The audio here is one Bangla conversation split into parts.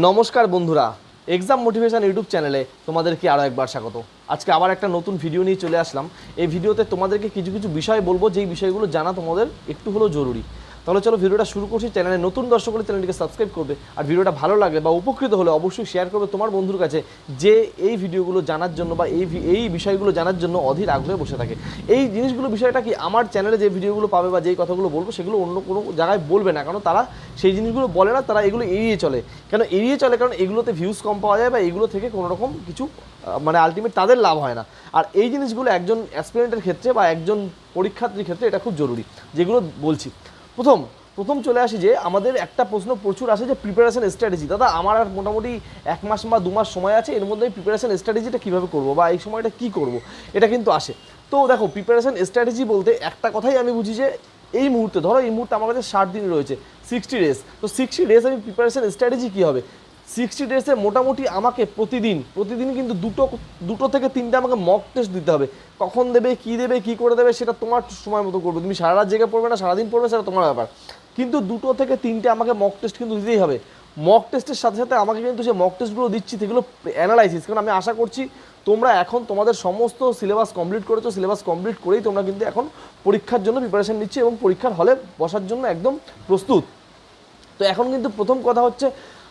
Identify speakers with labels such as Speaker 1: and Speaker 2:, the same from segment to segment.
Speaker 1: নমস্কার বন্ধুরা এক্সাম মোটিভেশান ইউটিউব চ্যানেলে তোমাদেরকে আরও একবার স্বাগত। আজকে আবার একটা নতুন ভিডিও নিয়ে চলে আসলাম। এই ভিডিওতে তোমাদেরকে কিছু কিছু বিষয় বলব, যেই বিষয়গুলো জানা তোমাদের একটু হলেও জরুরি। তাহলে চলো ভিডিওটা শুরু করছি। চ্যানেলে নতুন দর্শক হলে চ্যানেলটিকে সাবস্ক্রাইব করবে। আর ভিডিওটা ভালো লাগলে বা উপকৃত হলে অবশ্যই শেয়ার করবে তোমার বন্ধুর কাছে যে এই ভিডিওগুলো জানার জন্য বা এই এই বিষয়গুলো জানার জন্য অধীর আগ্রহে বসে থাকে। এই জিনিসগুলো বিষয়টা কি আমার চ্যানেলে যে ভিডিওগুলো পাবে বা যেই কথাগুলো বলব সেগুলো অন্য কোনো জায়গায় বলবে না। কারণ তারা সেই জিনিসগুলো বলে না, তারা এগুলো এড়িয়ে চলে। কেন এড়িয়ে চলে? কারণ এগুলোতে ভিউজ কম পাওয়া যায় বা এগুলো থেকে কোনো রকম কিছু মানে আলটিমেট তাদের লাভ হয় না। আর এই জিনিসগুলো একজন অ্যাসপিরেন্টের ক্ষেত্রে বা একজন পরীক্ষার্থীর ক্ষেত্রে এটা খুব জরুরি, যেগুলো বলছি। প্রথম প্রথম চলে আসি যে আমাদের একটা প্রশ্ন প্রচুর আসে যে প্রিপারেশন স্ট্র্যাটেজি দাদা, আমার আর মোটামুটি এক মাস বা দু মাস সময় আছে, এর মধ্যে প্রিপারেশন স্ট্র্যাটেজিটা কীভাবে করব বা এই সময়টা কী করব, এটা কিন্তু আসে। তো দেখো প্রিপারেশন স্ট্র্যাটেজি বলতে একটা কথাই আমি বুঝি যে এই মুহূর্তে, ধরো এই মুহূর্তে আমার কাছে ষাট দিন রয়েছে সিক্সটি ডেজ তো সিক্সটি ডেজ আমি প্রিপারেশন স্ট্র্যাটেজি কী হবে? সিক্সটি ডেজে মোটামুটি আমাকে প্রতিদিন প্রতিদিন কিন্তু দুটো দুটো থেকে তিনটে আমাকে মক টেস্ট দিতে হবে। কখন দেবে, কী দেবে, কী করে দেবে, সেটা তোমার সময় মতো করবে। তুমি সারা রাত জেগে পড়বে না, সারাদিন পড়বে, সেটা তোমার ব্যাপার। কিন্তু দুটো থেকে তিনটে আমাকে মক টেস্ট কিন্তু দিতেই হবে। মক টেস্টের সাথে সাথে আমাকে কিন্তু যে মক টেস্টগুলো দিচ্ছি, সেগুলো অ্যানালাইসিস কারণ আমি আশা করছি তোমরা এখন তোমাদের সমস্ত সিলেবাস কমপ্লিট করেছ সিলেবাস কমপ্লিট করেই তোমরা কিন্তু এখন পরীক্ষার জন্য প্রিপারেশন নিচ্ছি এবং পরীক্ষার হলে বসার জন্য একদম প্রস্তুত। তো এখন কিন্তু প্রথম কথা হচ্ছে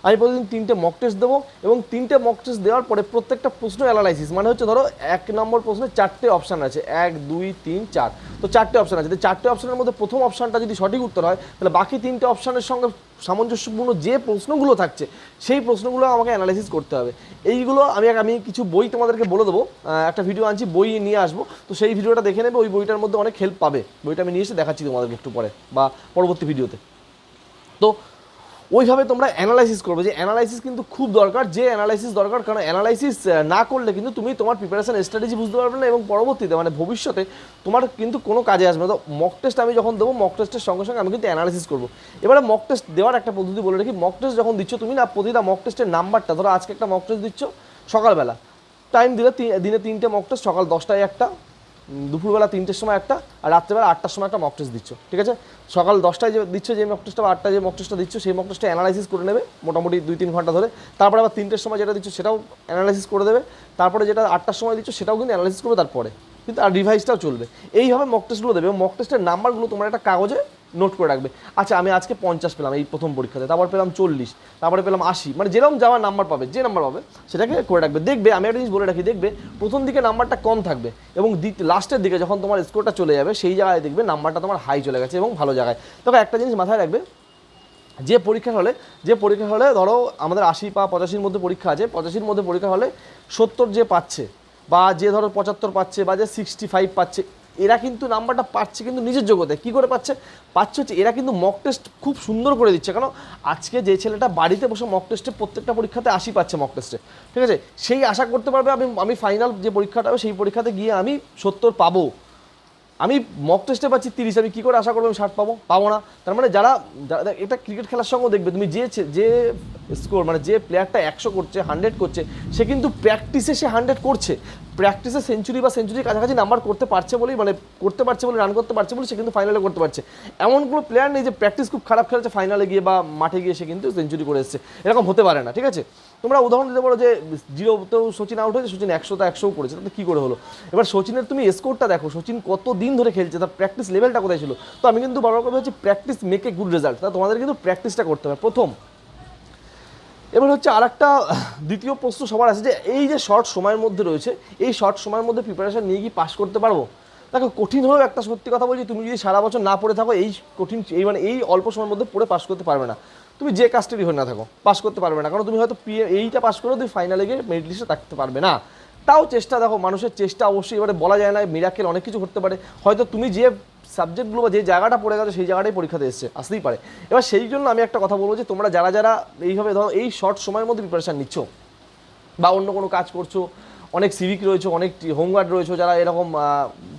Speaker 1: আমি প্রতিদিন তিনটে মক টেস্ট দেবো এবং তিনটে মক টেস্ট দেওয়ার পরে প্রত্যেকটা প্রশ্ন অ্যানালাইসিস মানে হচ্ছে ধরো এক নম্বর প্রশ্নে চারটে অপশান আছে। এক, দুই, তিন, চার। তো চারটে অপশান আছে। চারটে অপশানের মধ্যে প্রথম অপশানটা যদি সঠিক উত্তর হয়, তাহলে বাকি তিনটে অপশানের সঙ্গে সামঞ্জস্যপূর্ণ যে প্রশ্নগুলো থাকছে, সেই প্রশ্নগুলো আমাকে অ্যানালাইসিস করতে হবে। এইগুলো আমি আমি কিছু বই তোমাদেরকে বলে দেবো। একটা ভিডিও আনছি, বই নিয়ে আসব। তো সেই ভিডিওটা দেখে নেবে, ওই বইটার মধ্যে অনেক হেল্প পাবে। বইটা আমি নিয়ে এসে দেখাচ্ছি তোমাদেরকে একটু পরে বা পরবর্তী ভিডিওতে তো ওইভাবে তোমরা অ্যানালাইসিস করবে যে অ্যানালাইসিস কিন্তু খুব দরকার, যে অ্যানালাইসিস দরকার, কারণ অ্যানালাইসিস না করলে কিন্তু তুমি তোমার প্রিপারেশন স্ট্র্যাটেজি বুঝতে পারবে না এবং পরবর্তীতে মানে ভবিষ্যতে তোমার কিন্তু কোনো কাজে আসবে না। তো মক টেস্ট আমি যখন দেবো মক টেস্টের সঙ্গে সঙ্গে আমি কিন্তু অ্যানালাইসিস করব। এবারে মক টেস্ট দেওয়ার একটা পদ্ধতি বলে রাখি। মক টেস্ট যখন দিচ্ছ তুমি না, প্রতিটা মক টেস্টের নাম্বারটা, ধরো আজকে একটা মক টেস্ট দিচ্ছ সকালবেলা। টাইম দিলে দিনে তিনটে মক টেস্ট সকাল দশটায় একটা দুপুরবেলা তিনটের সময় একটা আর রাত্রেবেলা আটটার সময় একটা মক টেস্ট দিচ্ছ, ঠিক আছে? সকাল দশটায় যে দিচ্ছ যে মক টেস্টটা বা আটটায় যে মক টেস্টটা দিচ্ছ, সেই মক টেস্টটা অ্যানালাইসিস করে নেবে মোটামুটি দুই তিন ঘণ্টা ধরে। তারপরে আবার তিনটের সময় যেটা দিচ্ছ সেটাও অ্যানালাইসিস করে দেবে। তারপরে যেটা আটটার সময় দিচ্ছ সেটাও কিন্তু অ্যানালাইসিস করবে তারপরে। কিন্তু আর রিভাইসটাও চলবে। এইভাবে মক টেস্টগুলো দেবে মক টেস্টের নাম্বারগুলো তোমার একটা কাগজে নোট করে রাখবে। আচ্ছা আমি আজকে পঞ্চাশ পেলাম এই প্রথম পরীক্ষাতে, তারপর পেলাম চল্লিশ, তারপরে পেলাম আশি মানে যেরকম যাওয়ার নাম্বার পাবে, যে নাম্বার পাবে, সেটাকে করে রাখবে। দেখবে, আমি একটা জিনিস বলে রাখি, দেখবে, প্রথম দিকে নাম্বারটা কম থাকবে এবং লাস্টের দিকে যখন তোমার স্কোরটা চলে যাবে, সেই জায়গায় দেখবে নাম্বারটা তোমার হাই চলে গেছে এবং ভালো জায়গায়। তবে একটা জিনিস মাথায় রাখবে, যে পরীক্ষা হলে, যে পরীক্ষা হলে ধরো আমাদের আশি বা পঁচাশির মধ্যে পরীক্ষা আছে, পঁচাশির মধ্যে পরীক্ষা হলে সত্তর যে পাচ্ছে, বা যে ধরো পঁচাত্তর পাচ্ছে, বা যে সিক্সটি ফাইভ পাচ্ছে এরা কিন্তু নাম্বারটা পাচ্ছে কিন্তু নিজের যোগ্যতায় কী করে পাচ্ছে? পাচ্ছে হচ্ছে এরা কিন্তু মক টেস্ট খুব সুন্দর করে দিচ্ছে। কারণ আজকে যে ছেলেটা বাড়িতে বসে মক টেস্টে প্রত্যেকটা পরীক্ষাতে আশি পাচ্ছে মক টেস্টে ঠিক আছে? সেই আশা করতে পারবে আমি আমি ফাইনাল যে পরীক্ষাটা হবে সেই পরীক্ষাতে গিয়ে আমি সত্তর পাবো। আমি মক টেস্টে পাচ্ছি তিরিশ, আমি কী করে আশা করব আমি ষাট পাবো? পাবো না। তার মানে যারা, যারা- এটা ক্রিকেট খেলার সঙ্গেও দেখবে। তুমি যে যে স্কোর মানে যে প্লেয়ারটা একশো করছে হান্ড্রেড করছে, সে কিন্তু প্র্যাকটিসে সে হান্ড্রেড করছে। প্র্যাকটিসে সেঞ্চুরি বা সেঞ্চুরির কাছাকাছি নাম্বার করতে পারছে বলেই মানে করতে পারছে বলে রান করতে পারছে বলে সে কিন্তু ফাইনালে করতে পারছে। এমন কোনো প্লেয়ার নেই যে প্র্যাকটিস খুব খারাপ খেলেছে ফাইনালে গিয়ে বা মাঠে গিয়ে সে কিন্তু সেঞ্চুরি করে এসছে। এরকম হতে পারে না, ঠিক আছে? তোমরা উদাহরণ দিতে পারো যে জিরোতেও সচিন আউট হয়েছে, সচিন একশোতে একশোও করেছে, তাতে কী করে হলো? এবার সচিনের তুমি স্কোরটা দেখো, সচিন কত দিন ধরে খেলছে, তার প্র্যাকটিস লেভেলটা কোথায় ছিল? তো আমি কিন্তু বারবার কথা হচ্ছে practice make a good result তা তোমাদের কিন্তু প্র্যাকটিসটা করতে হবে। প্রথম এবার হচ্ছে আর একটা দ্বিতীয় প্রশ্ন সবার আছে যে এই যে শর্ট সময়ের মধ্যে রয়েছে, এই শর্ট সময়ের মধ্যে প্রিপারেশন নিয়ে কি পাশ করতে পারব? দেখো, কঠিন হলেও একটা সত্যি কথা বলছি, তুমি যদি সারা বছর না পড়ে থাকো, এই কঠিন, এই মানে এই অল্প সময়ের মধ্যে পড়ে পাশ করতে পারবে না। তুমি যে কাজটারই হয়ে না থাকো পাস করতে পারবে না। কারণ তুমি হয়তো পিএ এইটা পাস করেও তুমি ফাইনালে গিয়ে মেরিট লিস্টে থাকতে পারবে না। তাও চেষ্টা দেখো, মানুষের চেষ্টা অবশ্যই, এবারে বলা যায় না মিরাকেল অনেক কিছু করতে পারে। হয়তো তুমি যে সাবজেক্টগুলো যে জায়গাটা পড়ে গেছো, সেই জায়গাটাই পরীক্ষাতে এসছে, আসতেই পারে। এবার সেই জন্য আমি একটা কথা বলব যে, তোমরা যারা যারা এইভাবে ধরো, এই শর্ট সময়ের মধ্যে প্রিপারেশান নিচ্ছ, বা অন্য কোনো কাজ করছ, অনেক সিভিক রয়েছে, অনেক হোমগার্ড রয়েছে, যারা এরকম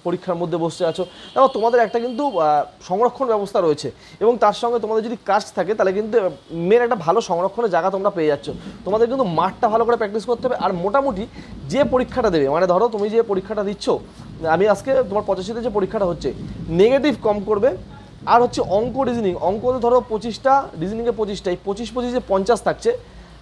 Speaker 1: পরীক্ষার মধ্যে বসে আছো দেখো তোমাদের একটা কিন্তু সংরক্ষণ ব্যবস্থা রয়েছে। এবং তার সঙ্গে তোমাদের যদি কাজ থাকে, তাহলে কিন্তু মেন একটা ভালো সংরক্ষণের জায়গা তোমরা পেয়ে যাচ্ছ। তোমাদের কিন্তু মাঠটা ভালো করে প্র্যাকটিস করতে হবে, আর মোটামুটি যে পরীক্ষাটা দেবে মানে ধরো তুমি যে পরীক্ষাটা দিচ্ছ আমি আজকে তোমার পঁচাশিতে যে পরীক্ষাটা হচ্ছে নেগেটিভ কম করবে, আর হচ্ছে অঙ্ক রিজনিং অঙ্কতে ধরো পঁচিশটা রিজনিংয়ে পঁচিশটা, এই পঁচিশ পঁচিশে পঞ্চাশ থাকছে,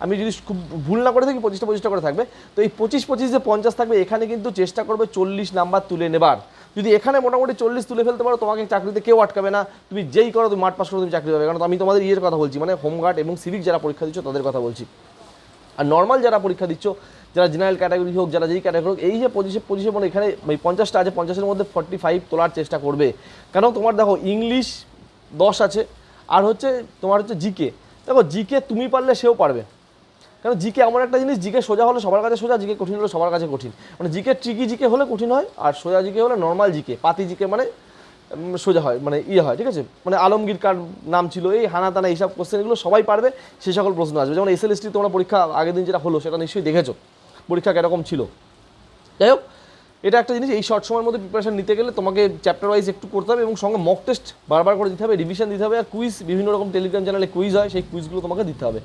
Speaker 1: আমি যদি খুব ভুল না করে থাকি, পঁচিশটা পঁচিশটা করে থাকবে, তো এই পঁচিশ পঁচিশ যে পঞ্চাশ থাকবে, এখানে কিন্তু চেষ্টা করবে চল্লিশ নাম্বার তুলে নেবার। যদি এখানে মোটামুটি চল্লিশ তুলে ফেলতে পারো, তোমাকে চাকরিতে কেউ আটকাবে না, তুমি যেই করো, তুমি মাঠ পাস করে, তুমি চাকরি পাবে, কারণ আমি তোমাদের ইয়ের কথা বলছি মানে হোমগার্ড এবং সিভিক যারা পরীক্ষা দিচ্ছ, তাদের কথা বলছি। আর নর্মাল যারা পরীক্ষা দিচ্ছ, যারা জেনারেল ক্যাটাগরি হোক, যারা যেই ক্যাটাগরি হোক, এই যে পঁচিশে পঁচিশে মানে এখানে পঞ্চাশটা আছে, পঞ্চাশের মধ্যে ফর্টি ফাইভ তোলার চেষ্টা করবে। কেন? তোমার দেখো ইংলিশ দশ আছে, আর হচ্ছে তোমার হচ্ছে জিকে দেখো জিকে তুমি পারলে সেও পারবে। কারণ জিকে এমন একটা জিনিস জিকে সোজা হলে সবার কাছে সোজা জিকে কঠিন হলে সবার কাছে কঠিন। মানে জিকে ট্রিকি জিকে হলে কঠিন হয়, আর সোজা জিকে হলে নর্মাল জিকে পাতি জিকে মানে সোজা হয় মানে ইয়ে হয়, ঠিক আছে? মানে আলমগীর কার নাম ছিল, এই হানা তানা এইসব কোশ্চেনগুলো সবাই পারবে সেই সকল প্রশ্ন আসবে। যেমন এস এল তোমরা পরীক্ষা আগের দিন যেটা হলো, সেটা নিশ্চয়ই দেখেছ। পরীক্ষা কীরকম ছিল? যাই হোক, এটা একটা জিনিস, এই শর্ট সময়ের মধ্যে প্রিপারেশন নিতে গেলে তোমাকে চ্যাপ্টার ওয়াইজ একটু করতে হবে এবং সঙ্গে মক টেস্ট বারবার করে দিতে হবে রিভিশন দিতে হবে, আর কুইজ বিভিন্ন রকম টেলিগ্রাম চ্যানেলে কুইজ হয়, সেই কুইজগুলো তোমাকে দিতে হবে।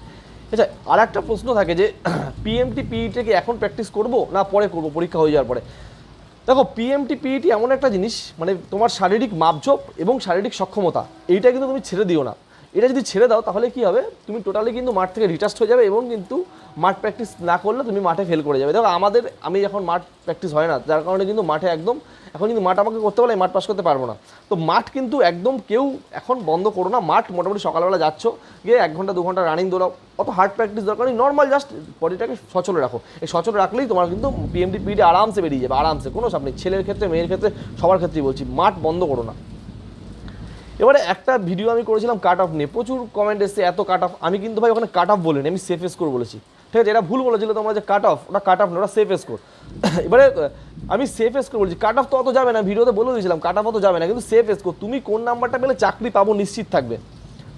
Speaker 1: আচ্ছা আর একটা প্রশ্ন থাকে যে পিএমটি পিইটি কি এখন প্র্যাকটিস করব না পরে করব? পরীক্ষা হয়ে যাওয়ার পরে। দেখো পিএমটি পিইটি এমন একটা জিনিস মানে তোমার শারীরিক মাপঝোপ এবং শারীরিক সক্ষমতা, এইটা কিন্তু তুমি ছেড়ে দিও না। এটা যদি ছেড়ে দাও, তাহলে কি হবে? তুমি টোটালি কিন্তু মাঠ থেকে রিটাস্ট হয়ে যাবে এবং কিন্তু মাঠ প্র্যাকটিস না করলে তুমি মাঠে ফেল করে যাবে। দেখো, আমাদের, আমি যখন মাঠ প্র্যাকটিস হয় না, যার কারণে কিন্তু মাঠে একদম এখন কিন্তু মাঠ আমাকে করতে পারলে মাঠ পাস করতে পারব না। তো মাঠ কিন্তু একদম কেউ এখন বন্ধ করো না। মাঠ মোটামুটি সকালবেলা যাচ্ছ, গিয়ে এক ঘণ্টা, দু ঘণ্টা রানিং দৌড়াও। অত হার্ড প্র্যাকটিস দরকার নেই। নর্মাল জাস্ট বডিটাকে সচল রাখো। এই সচল রাখলেই তোমার কিন্তু পিএমডি পিডি আরামসে বেরিয়ে যাবে, আরামসে। কোনো চাপ নেই। ছেলের ক্ষেত্রে, মেয়ের ক্ষেত্রে, সবার ক্ষেত্রেই বলছি, মাঠ বন্ধ করো না। এবারে একটা ভিডিও আমি করেছিলাম কাট অফ নিয়ে। প্রচুর কমেন্ট এসছে, এত কাট অফ আমি কিন্তু ভাই ওখানে কাট অফ বলিনি, আমি সেফ স্কোর বলেছি। ঠিক আছে এটা ভুল বলেছিল তোমরা যে কাট অফ ওটা কাট অফ না ওটা সেফ স্কোর এবারে আমি সেফ এসকো বলছি কাট অফ তো অত যাবে না, ভিডিওতে বলে দিয়েছিলাম কাট অফ অত যাবে না, কিন্তু সেফ স্কোর তুমি কোন নাম্বারটা পেলে চাকরি পাবো, নিশ্চিত থাকবে।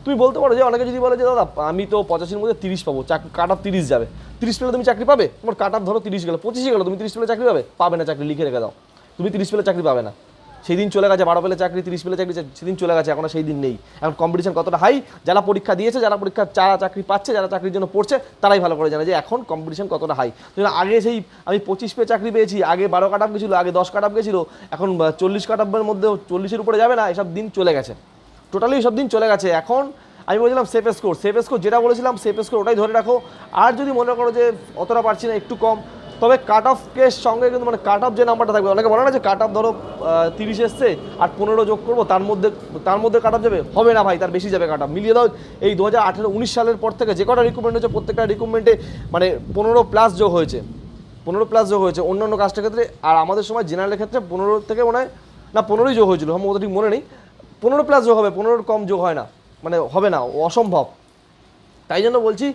Speaker 1: তুমি বলতে পারো যে, অনেকে যদি বলে যে, দাদা, আমি তো পঁচাশির মধ্যে তিরিশ পাবো কাট অফ তিরিশ যাবে। তিরিশ পেলে তুমি চাকরি পাবে? তোমার কাট অফ ধরো তিরিশ গেলো, পঁচিশে গেলো, তুমি তিরিশ পেলে চাকরি পাবে? পাবে না চাকরি, লিখে রেখে দাও। তুমি তিরিশ পেলে চাকরি পাবে না। সেই দিন চলে গেছে, বারো পেলে চাকরি, তিরিশ পেলে চাকরি, সেদিন চলে গেছে, এখন সেই দিন নেই। এখন কম্পিটিশন কতটা হাই যারা পরীক্ষা দিয়েছে, যারা পরীক্ষা, যারা চাকরি পাচ্ছে, যারা চাকরির জন্য পড়ছে, তারাই ভালো করে জানে যে এখন কম্পিটিশন কতটা হাই আগে সেই আমি পঁচিশ পেয়ে চাকরি পেয়েছি, আগে বারো কাটাপ গেছিল, আগে দশ কাটাপ গেছিল, এখন চল্লিশ কাটাপের মধ্যে চল্লিশের উপরে যাবে না, এসব দিন চলে গেছে। টোটালি সব দিন চলে গেছে। এখন আমি বলছিলাম সেফ স্কোর সেফ স্কোর যেটা বলেছিলাম সেফ স্কোর ওটাই ধরে রাখো। আর যদি মনে করো যে অতটা পারছি না, একটু কম তবে কাট অফকে সঙ্গে কিন্তু মানে কাট অফ যে নাম্বারটা থাকবে, অনেকে বলে না যে কাট অফ ধরো তিরিশ এসছে আর পনেরো যোগ করব, তার মধ্যে তার মধ্যে কাট অফ যাবে? হবে না ভাই, তার বেশি যাবে কাট অফ মিলিয়ে দাও, এই দু হাজার আঠেরো উনিশ সালের পর থেকে যে কটা রিক্রুটমেন্ট হয়েছে, প্রত্যেকটা রিক্রুটমেন্টে মানে পনেরো প্লাস যোগ হয়েছে। পনেরো প্লাস যোগ হয়েছে অন্যান্য কাজটার ক্ষেত্রে, আর আমাদের সময় জেনারেলের ক্ষেত্রে পনেরো থেকে মনে হয়, না, পনেরোই যোগ হয়েছিল আমার ঠিক মনে নেই। পনেরো প্লাস যোগ হবে, পনেরোর কম যোগ হয় না মানে হবে না, অসম্ভব। তাই জন্য বলছি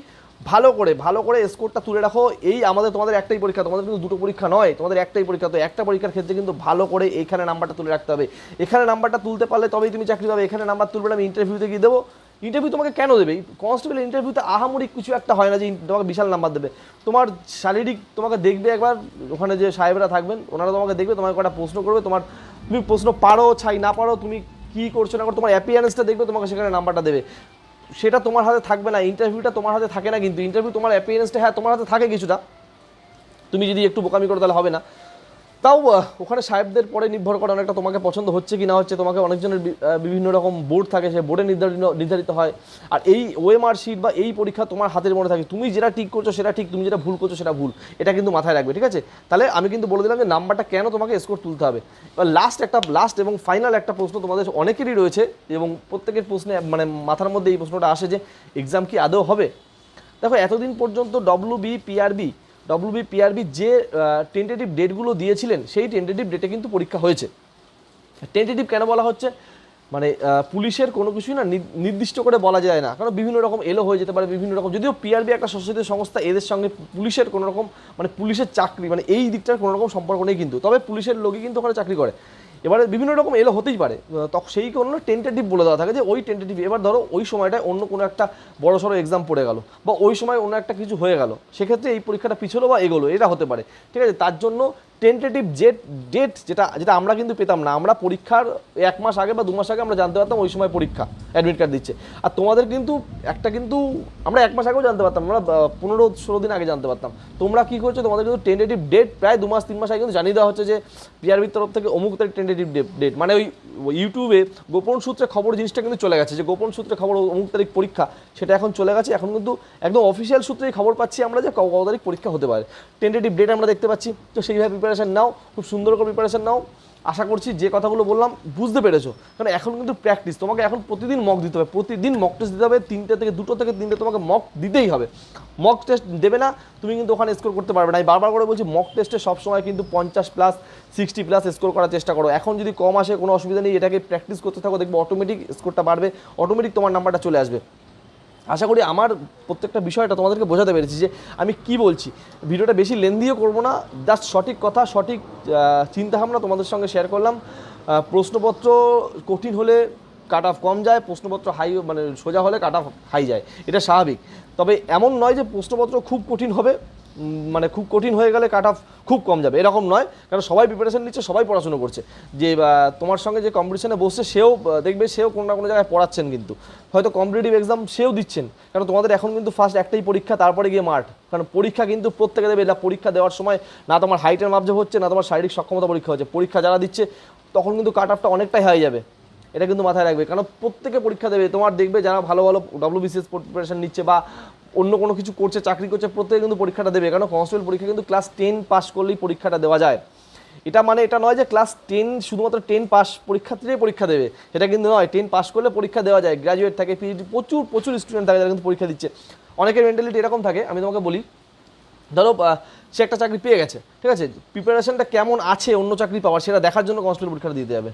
Speaker 1: ভালো করে ভালো করে স্কোরটা তুলে রাখো। এই আমাদের, তোমাদের একটাই পরীক্ষা, তোমাদের কিন্তু দুটো পরীক্ষা নয়, তোমাদের একটাই পরীক্ষা। তো একটা পরীক্ষার ক্ষেত্রে কিন্তু ভালো করে এইখানে নাম্বারটা তুলে রাখতে হবে। এখানে নাম্বারটা তুলতে পারলে তবেই তুমি চাকরি পাবে। এখানে নাম্বার তুলবে আমি ইন্টারভিউতে গিয়ে দেবো। ইন্টারভিউ তোমাকে কেন দেবে? কনস্টেবল ইন্টারভিউতে আহামরি কিছু একটা হয় না যে তোমাকে বিশাল নাম্বার দেবে। তোমার শারীরিক তোমাকে দেখবে একবার, ওখানে যে সাহেবরা থাকবেন, ওনারা তোমাকে দেখবে, তোমাকে কটা প্রশ্ন করবে, তোমার তুমি প্রশ্ন পারো, ছাই না পারো, তুমি কি করছ না করো তোমার অ্যাপিয়ারেন্সটা দেখবে, তোমাকে সেখানে নাম্বারটা দেবে। সেটা তোমার হাতে থাকবে না ইন্টারভিউটা তোমার হাতে থাকে না, কিন্তু ইন্টারভিউ তোমার অ্যাপিয়ারেন্সটা হ্যাঁ তোমার হাতে থাকে কিছুটা। তুমি যদি একটু বোকামি করো তাহলে হবে না। তাও ওখানে সাহেবদের পরে নির্ভর করে অনেকটা তোমাকে পছন্দ হচ্ছে কি না হচ্ছে, তোমাকে অনেকজনের বিভিন্ন রকম বোর্ড থাকে সে বোর্ডে নির্ধারিত নির্ধারিত হয়। আর এই ওএমআর শিট বা এই পরীক্ষা তোমার হাতের মনে থাকে, তুমি যেটা ঠিক করছ সেটা ঠিক, তুমি যেটা ভুল করছ সেটা ভুল, এটা কিন্তু মাথায় রাখবে, ঠিক আছে? তাহলে আমি কিন্তু বলে দিলাম যে নাম্বারটা কেন তোমাকে স্কোর তুলতে হবে। এবার লাস্ট একটা লাস্ট এবং ফাইনাল একটা প্রশ্ন তোমাদের অনেকেরই রয়েছে, এবং প্রত্যেকের প্রশ্নে মানে মাথার মধ্যে এই প্রশ্নটা আসে যে এক্সাম কি আদৌ হবে? দেখো, এতদিন পর্যন্ত W B PRB W B PRB যে টেন্টেটিভ ডেটগুলো দিয়েছিলেন, সেই টেন্টেটিভ ডেটে কিন্তু পরীক্ষা হয়েছে। টেন্টেটিভ কেন বলা হচ্ছে? মানে পুলিশের কোনো কিছুই না নির- নির্দিষ্ট করে বলা যায় না। কারণ বিভিন্ন রকম এলো হয়ে যেতে পারে, বিভিন্ন রকম। যদিও পিআরবি একটা সশস্ত্র সংস্থা, এদের সঙ্গে পুলিশের কোনো রকম মানে পুলিশের চাকরি মানে এই দিকটার কোনো রকম সম্পর্ক নেই কিন্তু। তবে পুলিশের লোকই কিন্তু ওখানে চাকরি করে। এবারে বিভিন্ন রকম এলো হতেই পারে। তখন সেই কারণে টেন্টেটিভ বলে দেওয়া থাকে যে ওই টেন্টেটিভ এবার ধরো ওই সময়টায় অন্য কোনো একটা বড় সড়ো এক্সাম পড়ে গেল বা ওই সময় অন্য একটা কিছু হয়ে গেল। সেক্ষেত্রে এই পরীক্ষাটা পিছলো বা এগোলো, এটা হতে পারে। ঠিক আছে? তার জন্য টেন্টেটিভ জেট ডেট যেটা যেটা আমরা কিন্তু পেতাম না। আমরা পরীক্ষার এক মাস আগে বা দু মাস আগে আমরা জানতে পারতাম ওই সময় পরীক্ষা অ্যাডমিট কার্ড দিচ্ছে। আর তোমাদের কিন্তু একটা কিন্তু আমরা এক মাস আগেও জানতে পারতাম, আমরা পনেরো ষোলো দিন আগে জানতে পারতাম। তোমরা কী করছ? তোমাদের কিন্তু টেন্টেটিভ ডেট প্রায় দু মাস, তিন মাস আগে কিন্তু জানিয়ে দেওয়া হচ্ছে যে পিআরবির তরফ থেকে অমুক তারিখ টেন্টেটিভ ডেট মানে ওই ইউটিউবে গোপন সূত্রে খবর জিনিসটা কিন্তু চলে গেছে। যে গোপন সূত্রে খবর অমুক তারিখ পরীক্ষা, সেটা এখন চলে গেছে। এখন কিন্তু একদম অফিসিয়াল সূত্রেই খবর পাচ্ছি আমরা যে কত তারিখ পরীক্ষা হতে পারে। টেন্টেটিভ ডেট আমরা দেখতে পাচ্ছি। তো সেইভাবে প্রিপারেশান নাও, খুব সুন্দর করে প্রিপারেশান নাও। আশা করছি যে কথাগুলো বললাম, বুঝতে পেরেছ। কারণ এখন কিন্তু প্র্যাকটিস তোমাকে এখন প্রতিদিন মক দিতে হবে। প্রতিদিন মক টেস্ট দিতে হবে, তিনটে থেকে দুটো থেকে তিনটে তোমাকে মক দিতেই হবে। মক টেস্ট দেবে না, তুমি কিন্তু ওখানে স্কোর করতে পারবে না। আমি বারবার করে বলছি মক টেস্টে সবসময় কিন্তু পঞ্চাশ প্লাস সিক্সটি প্লাস স্কোর করার চেষ্টা করো। এখন যদি কম আসে, কোনো অসুবিধা নেই, এটাকে প্র্যাকটিস করতে থাকো, দেখবে অটোমেটিক স্কোরটা বাড়বে অটোমেটিক তোমার নাম্বারটা চলে আসবে। আশা করি আমার প্রত্যেকটা বিষয়টা তোমাদেরকে বোঝাতে পেরেছি যে আমি কি বলছি। ভিডিওটা বেশি লেন্দিও করব না জাস্ট সঠিক কথা, সঠিক চিন্তাভাবনা তোমাদের সঙ্গে শেয়ার করলাম। প্রশ্নপত্র কঠিন হলে কাট অফ কম যায়, প্রশ্নপত্র হাই মানে সোজা হলে কাট অফ হাই যায়, এটা স্বাভাবিক। তবে এমন নয় যে প্রশ্নপত্র খুব কঠিন হবে মানে খুব কঠিন হয়ে গেলে কাট অফ খুব কম যাবে। এরকম নয়, কারণ সবাই প্রিপারেশন নিচ্ছে, সবাই পড়াশুনো করছে। যে তোমার সঙ্গে যে কম্পিটিশনে বসছে, সেও দেখবে সেও কোনো না কোনো জায়গায় পড়াচ্ছেন কিন্তু। হয়তো কম্পিটিটিভ এক্সাম সেও দিচ্ছেন, কারণ তোমাদের এখন কিন্তু ফার্স্ট একটাই পরীক্ষা, তারপরে গিয়ে মাঠ। কারণ পরীক্ষা কিন্তু প্রত্যেকে দেবে, এটা পরীক্ষা দেওয়ার সময় না তোমার হাইটের মাপজব হচ্ছে, না তোমার শারীরিক সক্ষমতা পরীক্ষা হচ্ছে। পরীক্ষা যারা দিচ্ছে, তখন কিন্তু কাট অফটা অনেকটাই হয়ে যাবে। এটা কিন্তু মাথায় রাখবে। কারণ প্রত্যেকে পরীক্ষা দেবে, তোমার দেখবে যারা ভালো ভালো ডব্লিউবিসিএস প্রিপারেশন নিচ্ছে বা অন্য কোনো কিছু করছে, চাকরি করছে, প্রত্যেকে কিন্তু পরীক্ষাটা দেবে। কারণ কনস্টেবল পরীক্ষা কিন্তু ক্লাস টেন পাস করলেই পরীক্ষাটা দেওয়া যায়। এটা মানে এটা নয় যে ক্লাস টেন শুধুমাত্র টেন পাস পরীক্ষার্থীরাই পরীক্ষা দেবে। সেটা কিন্তু নয়। টেন পাস করলে পরীক্ষা দেওয়া যায়। গ্র্যাজুয়েট থাকে পিএইচডি প্রচুর প্রচুর স্টুডেন্ট থাকে যারা কিন্তু পরীক্ষা দিচ্ছে। অনেকের মেন্টালিটি এরকম থাকে। আমি তোমাকে বলি, ধরো সে একটা চাকরি পেয়ে গেছে, ঠিক আছে? প্রিপারেশনটা কেমন আছে অন্য চাকরি পাওয়ার, সেটা দেখার জন্য কনস্টেবল পরীক্ষাটা দিতে যাবে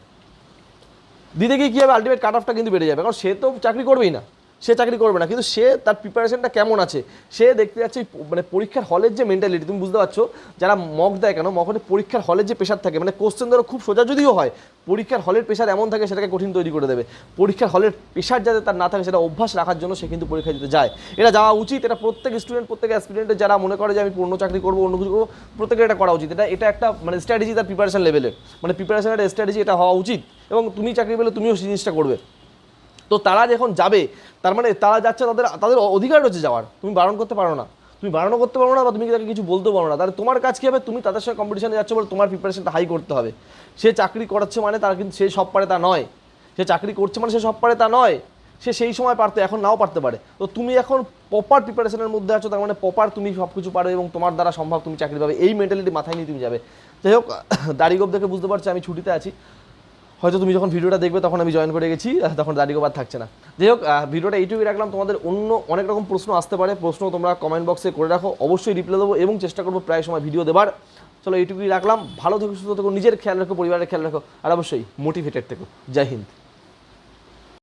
Speaker 1: দিতে গিয়ে কী হবে? আলটিমেট কাট অফটা কিন্তু বেড়ে যাবে। কারণ সে তো চাকরি করবেই না। সে চাকরি করবে না, কিন্তু সে তার প্রিপারেশনটা কেমন আছে? সে দেখতে যাচ্ছে মানে পরীক্ষার হলের যে মেন্টালিটি তুমি বুঝতে পারছ? যারা মক দেয় কেন? মক হলে পরীক্ষার হলের যে প্রেশার থাকে মানে কোশ্চেন ধরো খুব সোজা যদিও হয়, পরীক্ষার হলের প্রেশার এমন থাকে, সেটাকে কঠিন তৈরি করে দেবে। পরীক্ষার হলের প্রেশার যাতে তার না থাকে, সেটা অভ্যাস রাখার জন্য সে কিন্তু পরীক্ষা দিতে যায়। এটা যাওয়া উচিত, এটা প্রত্যেক স্টুডেন্ট প্রত্যেক অ্যাসপিরেন্টের যারা মনে করে যে আমি অন্য চাকরি করব, অন্য কিছু করব, প্রত্যেকের এটা করা উচিত। এটা এটা একটা মানে স্ট্র্যাটেজি তার প্রিপারেশন লেভেলের মানে প্রিপারেশনের স্ট্র্যাটেজি এটা হওয়া উচিত। এবং তুমি চাকরি পেলে তুমিও সেই জিনিসটা করবে। তো তারা যখন যাবে, তার মানে তারা যাচ্ছে তাদের তাদের অধিকার রয়েছে যাওয়ার। তুমি বারণ করতে পারো না। তুমি বারণও করতে পারো না বা তুমি তাকে কিছু বলতে পারো না। তাহলে তোমার কাজ কী হবে? তুমি তাদের সঙ্গে কম্পিটিশনে যাচ্ছ বলে তোমার প্রিপারেশনটা হাই করতে হবে। সে চাকরি করাচ্ছে মানে তার কিন্তু সে সব পারে তা নয়। সে চাকরি করছে মানে সে সব পারে তা নয়। সে সেই সময় পারতো, এখন নাও পারতে পারে। তো তুমি এখন প্রপার প্রিপারেশনের মধ্যে আছো, তার মানে প্রপার তুমি সব কিছু পারো এবং তোমার দ্বারা সম্ভব তুমি চাকরি পাবে। এই মেন্টালিটি মাথায় নিয়ে তুমি যাবে। যাই হোক, দাড়িগোপ দেখে বুঝতে পারছি আমি ছুটিতে আছি। হয়তো তুমি যখন ভিডিওটা দেখবে তখন আমি জয়েন করে গেছি তখন দাড়িগোবার থাকছে না। যাই হোক ভিডিওটা এইটুকুই রাখলাম। তোমাদের অন্য অনেক রকম প্রশ্ন আসতে পারে, প্রশ্ন তোমরা কমেন্ট বক্সে করে রাখো। অবশ্যই রিপ্লাই দেবো এবং চেষ্টা করব প্রায় সময় ভিডিও দেবার। চলো এইটুকুই রাখলাম। ভালো থেকো, সুস্থ থেকো, নিজের খেয়াল রাখো, পরিবারের খেয়াল রাখো, আর অবশ্যই মোটিভেটেড থেকো। জয় হিন্দ।